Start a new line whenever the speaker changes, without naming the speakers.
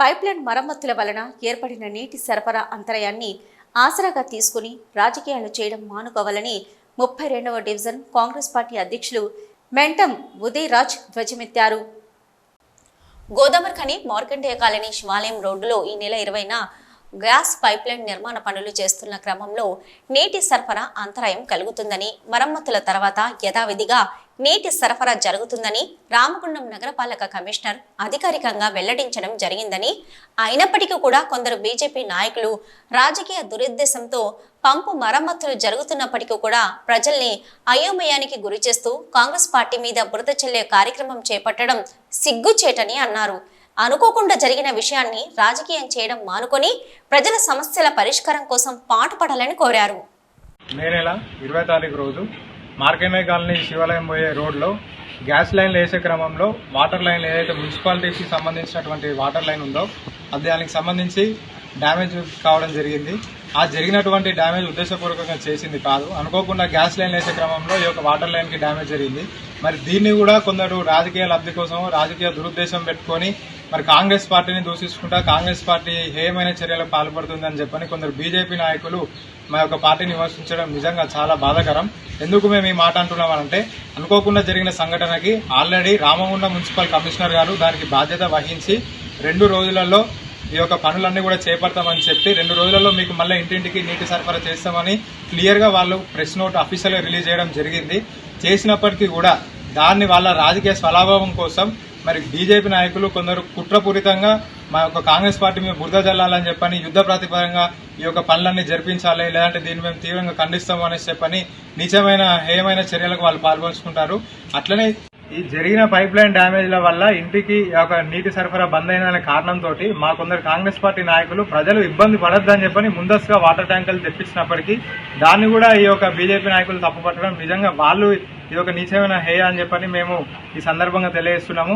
Pipeline మరమ్మతుల వలన ఏర్పడిన నీటి సరఫరా అంతరాయాన్ని ఆసరాగా తీసుకుని రాజకీయాలు చేయడం మానుకోవాలని ముప్పై రెండవ డివిజన్ కాంగ్రెస్ పార్టీ అధ్యక్షులు మెంటం ఉదయరాజ్ ధ్వజమెత్తారు. గోదావరిఖని మార్కండేయ కాలనీ శివాలయం రోడ్డులో ఈ నెల ఇరవైన గ్యాస్ పైప్లైన్ నిర్మాణ పనులు చేస్తున్న క్రమంలో నీటి సరఫరా అంతరాయం కలుగుతుందని మరమ్మతుల తర్వాత యథావిధిగా నీటి సరఫరా జరుగుతుందని రామగుండం నగరపాలక కమిషనర్ అధికారికంగా వెల్లడించడం జరిగిందని అయినప్పటికీ కూడా కొందరు బీజేపీ నాయకులు రాజకీయ దురుద్దేశంతో పంపు మరమ్మతులు జరుగుతున్నప్పటికీ కూడా ప్రజల్ని అయోమయానికి గురి చేస్తూ కాంగ్రెస్ పార్టీ మీద బురద చెల్లే కార్యక్రమం చేపట్టడం సిగ్గుచేటని అన్నారు. అనుకోకుండా జరిగిన విషయాన్ని రాజకీయం చేయడం మానుకొని ప్రజల సమస్యల పరిష్కారం కోసం పాటుపడాలని కోరారు.
మే నెల ఇరవై తారీఖు రోజు మార్కెమే కాలనీ శివాలయం పోయే రోడ్లో గ్యాస్ లైన్లు వేసే క్రమంలో వాటర్ లైన్ ఏదైతే మున్సిపాలిటీకి సంబంధించినటువంటి వాటర్ లైన్ ఉందో అది దానికి సంబంధించి డ్యామేజ్ కావడం జరిగింది. ఆ జరిగినటువంటి డ్యామేజ్ ఉద్దేశపూర్వకంగా చేసింది కాదు. అనుకోకుండా గ్యాస్ లైన్ వేసే క్రమంలో ఈ యొక్క వాటర్ లైన్కి డ్యామేజ్ జరిగింది. మరి దీన్ని కూడా కొందరు రాజకీయ లబ్ధి కోసం రాజకీయ దురుద్దేశం పెట్టుకొని మరి కాంగ్రెస్ పార్టీని దూషించుకుంటా కాంగ్రెస్ పార్టీ హేయమైన చర్యలకు పాల్పడుతుందని చెప్పని కొందరు బీజేపీ నాయకులు మా యొక్క పార్టీని విమర్శించడం నిజంగా చాలా బాధాకరం. ఎందుకు మేము ఈ మాట అంటున్నామనంటే అనుకోకుండా జరిగిన సంఘటనకి ఆల్రెడీ రామగుండ మున్సిపల్ కమిషనర్ గారు దానికి బాధ్యత వహించి రెండు రోజులలో ఈ యొక్క పనులన్నీ కూడా చేపడతామని చెప్పి రెండు రోజులలో మీకు మళ్ళీ ఇంటింటికి నీటి సరఫరా చేస్తామని క్లియర్గా వాళ్ళు ప్రెస్ నోట్ అఫీషియల్గా రిలీజ్ చేయడం జరిగింది. చేసినప్పటికీ కూడా దాన్ని వాళ్ళ రాజకీయ స్వలాభావం కోసం మరి బీజేపీ నాయకులు కొందరు కుట్రపూరితంగా మా యొక్క కాంగ్రెస్ పార్టీ మేము బురద జల్లాలని చెప్పని యుద్ధ ప్రాతిపదంగా ఈ యొక్క పనులన్నీ జరిపించాలి లేదంటే దీన్ని మేము తీవ్రంగా ఖండిస్తాము అనేసి చెప్పని నిజమైన హేయమైన చర్యలకు వాళ్ళు పాల్పంచుకుంటారు. అట్లనే ఈ జరిగిన పైప్ లైన్ డ్యామేజ్ల వల్ల ఇంటికి ఒక నీటి సరఫరా బంద్ అయిన కారణంతో మా కొందరు కాంగ్రెస్ పార్టీ నాయకులు ప్రజలు ఇబ్బంది పడొద్దని చెప్పని ముందస్తుగా వాటర్ ట్యాంకులు తెప్పించినప్పటికీ దాన్ని కూడా ఈ యొక్క బీజేపీ నాయకులు తప్పుపట్టడం నిజంగా వాళ్ళు ఇది ఒక నీచమైన హేయ అని చెప్పని మేము ఈ సందర్భంగా తెలియజేస్తున్నాము.